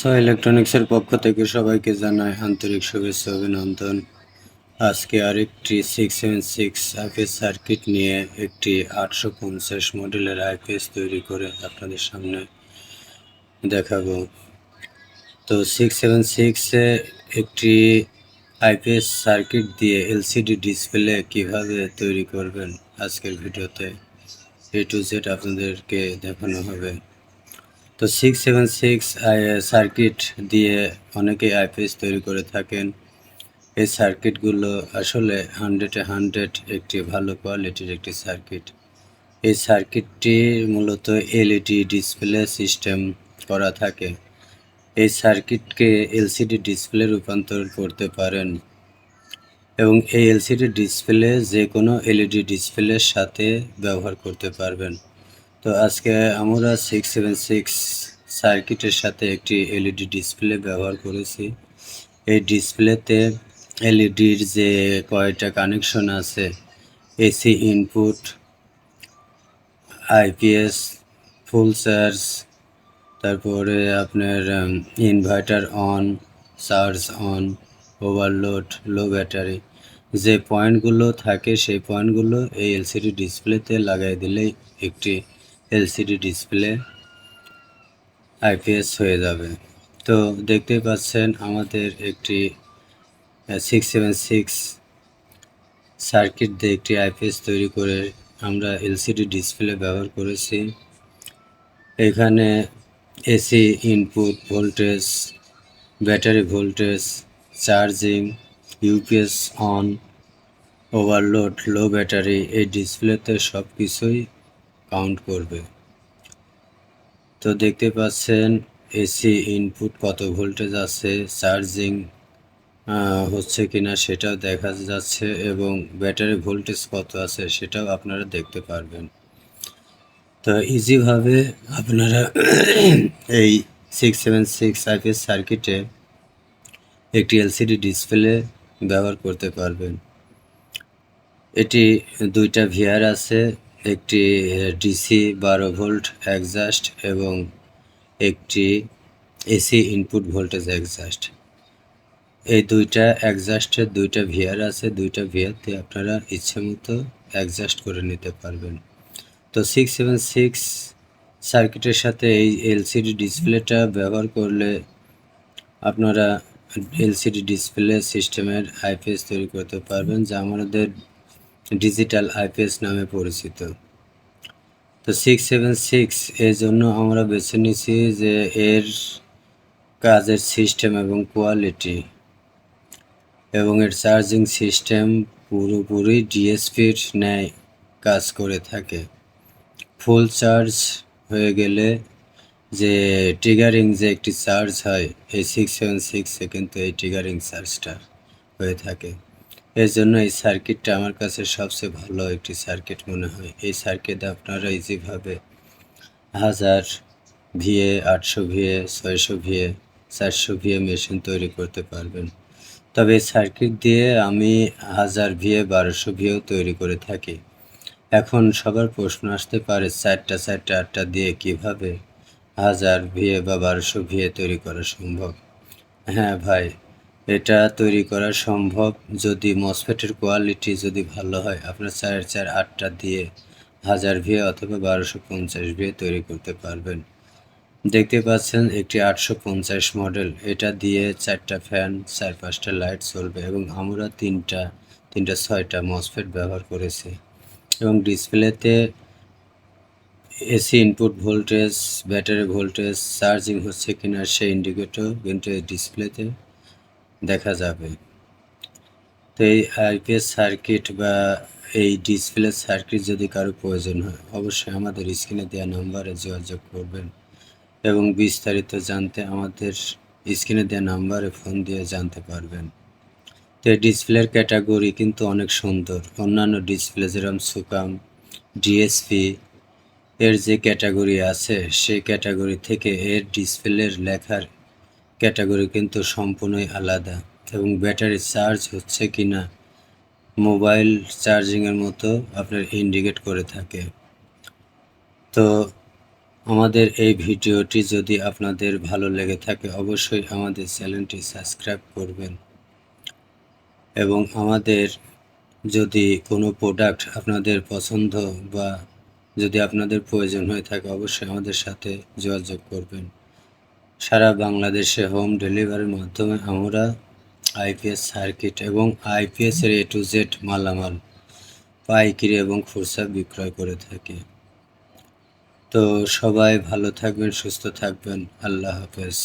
So ইলেকট্রনিক্সের পক্ষ থেকে সবাইকে জানাই আন্তরিক শুভেচ্ছা অভিনন্দন। আজকে আরেকটি six seven six IPS circuit নিয়ে একটি আটশো পঞ্চাশ মডেলের আইপিএস তৈরি করে আপনাদের সামনে দেখাবো। তো সিক্স সেভেন সিক্সে একটি আইপিএস সার্কিট দিয়ে এলসিডি ডিসপ্লে কীভাবে তৈরি করবেন আজকের ভিডিওতে এ টু জেড আপনাদেরকে দেখানো হবে। তো সিক্স সেভেন সিক্স সার্কিট দিয়ে অনেকে আইপিএস তৈরি করে থাকেন। এই সার্কিটগুলো আসলে হান্ড্রেডে হান্ড্রেড একটি ভালো কোয়ালিটির একটি সার্কিট এই সার্কিটটি মূলত এলইডি ডিসপ্লে সিস্টেম করা থাকে। এই সার্কিটকে এলসিডি ডিসপ্লে রূপান্তর করতে পারেন। এবং এই এলসিডি ডিসপ্লে যে কোনো এলইডি ডিসপ্লের সাথে ব্যবহার করতে পারবেন। তো আজকে আমরা সিক্স সেভেন সিক্স সার্কিটের সাথে একটি এলইডি ডিসপ্লে ব্যবহার করেছি। এই ডিসপ্লেতে এলইডির যে কয়টা কানেকশন আছে AC input IPS full charge তারপরে আপনার inverter on charge on overload low battery যে পয়েন্টগুলো থাকে সেই পয়েন্টগুলো এই এলসিডি ডিসপ্লেতে লাগাই দিলেই একটি এলসিডি ডিসপ্লে আইপিএস হয়ে যাবে। তো দেখতেই পাচ্ছেন, আমাদের একটি সিক্স সেভেন সিক্স সার্কিট দিয়ে একটি আইপিএস তৈরি করে আমরা এলসিডি ডিসপ্লে ব্যবহার করেছি। এখানে AC input voltage battery voltage charging UPS on overload low battery এই ডিসপ্লেতে সব কিছুই কাউন্ট করবে। তো দেখতে পাচ্ছেন এসি ইনপুট কত ভোল্টেজ আছে চার্জিং হচ্ছে কিনা সেটাও দেখা যাচ্ছে এবং ব্যাটারি ভোল্টেজ কত আছে সেটাও আপনারা দেখতে পারবেন। তো ইজিভাবে আপনারা এই সিক্স সেভেন সিক্স আইপিএস সার্কিটে একটি এলসিডি ডিসপ্লে ব্যবহার করতে পারবেন। এটি দুইটা ভিআর আছে একটি ডিসি বারো ভোল্ট একজাস্ট এবং একটি এসি ইনপুট ভোল্টেজ একজাস্ট এই দুইটা একজাস্টের দুইটা ভিআর আছে, দুইটা ভিআরতে আপনারা ইচ্ছে মতো অ্যাডজাস্ট করে নিতে পারবেন। তো সিক্স সেভেন সিক্স সার্কিটের সাথে এই এলসিডি ডিসপ্লেটা ব্যবহার করলে আপনারা এলসিডি ডিসপ্লে সিস্টেমের আইপিএস তৈরি করতে পারবেন, যা আমাদের ডিজিটাল আইপিএস নামে পরিচিত। তো সিক্স সেভেন সিক্স এর জন্য আমরা বেছে নিছি যে এর কাজের সিস্টেম এবং কোয়ালিটি এবং এর চার্জিং সিস্টেম পুরোপুরি ডিএসপির ন্যায় কাজ করে থাকে। ফুল চার্জ হয়ে গেলে যে ট্রিগারিং যে একটি চার্জ হয়, এই সিক্স সেভেন সিক্সে কিন্তু এই ট্রিগারিং চার্জটা হয়ে থাকে। এর জন্য এই সার্কিটটা আমার কাছে সবচেয়ে ভালো একটি সার্কিট মনে হয়। এই সার্কিটে আপনারা ইজিভাবে হাজার ভিএ, আটশো ভিএ, ছয়শো ভিএ, চারশো ভিএ মেশিন তৈরি করতে পারবেন। তবে এই সার্কিট দিয়ে আমি হাজার ভিএ, বারোশো ভিএও তৈরি করে থাকি। এখন সবার প্রশ্ন আসতে পারে, চারটা চারটা, আটটা দিয়ে কীভাবে হাজার ভিএ বা বারোশো ভিএ তৈরি করা সম্ভব? হ্যাঁ ভাই এটা তৈরি করা সম্ভব যদি মসফেটের কোয়ালিটি যদি ভালো হয়, আপনার চার চার আটটা দিয়ে হাজার ভিএ অথবা বারোশো পঞ্চাশ ভিএ তৈরি করতে পারবেন। দেখতে পাচ্ছেন একটি আটশো পঞ্চাশ মডেল এটা দিয়ে চারটা ফ্যান চার পাঁচটা লাইট চলবে এবং আমরা তিনটা তিনটা ছয়টা মসফেট ব্যবহার করেছি। এবং ডিসপ্লেতে AC input voltage battery voltage charging হচ্ছে কিনা সেই ইন্ডিকেটর কিন্তু ডিসপ্লেতে দেখা যাবে। তো এই আইপিএস সার্কিট বা এই ডিসপ্লে সার্কিট যদি কারও প্রয়োজন হয়, অবশ্যই আমাদের স্ক্রিনে দেওয়া নাম্বারে যোগাযোগ করবেন এবং বিস্তারিত জানতে আমাদের স্ক্রিনে দেওয়া নাম্বারে ফোন দিয়ে জানতে পারবেন। তো এই ডিসপ্লের ক্যাটাগরি কিন্তু অনেক সুন্দর। অন্যান্য ডিসপ্লে যেরকম সুকাম, ডিএসপি এর যে ক্যাটাগরি আছে, সেই ক্যাটাগরি থেকে এর ডিসপ্লের লেখার ক্যাটাগরি কিন্তু সম্পূর্ণই আলাদা। এবং ব্যাটারি চার্জ হচ্ছে কি না মোবাইল চার্জিংয়ের মতো আপনার ইন্ডিকেট করে থাকে। তো আমাদের এই ভিডিওটি যদি আপনাদের ভালো লেগে থাকে, অবশ্যই আমাদের চ্যানেলটি সাবস্ক্রাইব করবেন। এবং আমাদের যদি কোনো প্রোডাক্ট আপনাদের পছন্দ বা যদি আপনাদের প্রয়োজন হয়ে থাকে, অবশ্যই আমাদের সাথে যোগাযোগ করবেন। সারা বাংলাদেশে হোম ডেলিভারির মাধ্যমে আমরা আইপিএস সার্কিট এবং আইপিএস এর এ টু জেড মালামাল, পাইকারি এবং খুচরা বিক্রয় করে থাকি। তো সবাই ভালো থাকবেন, সুস্থ থাকবেন। আল্লাহ হাফেজ।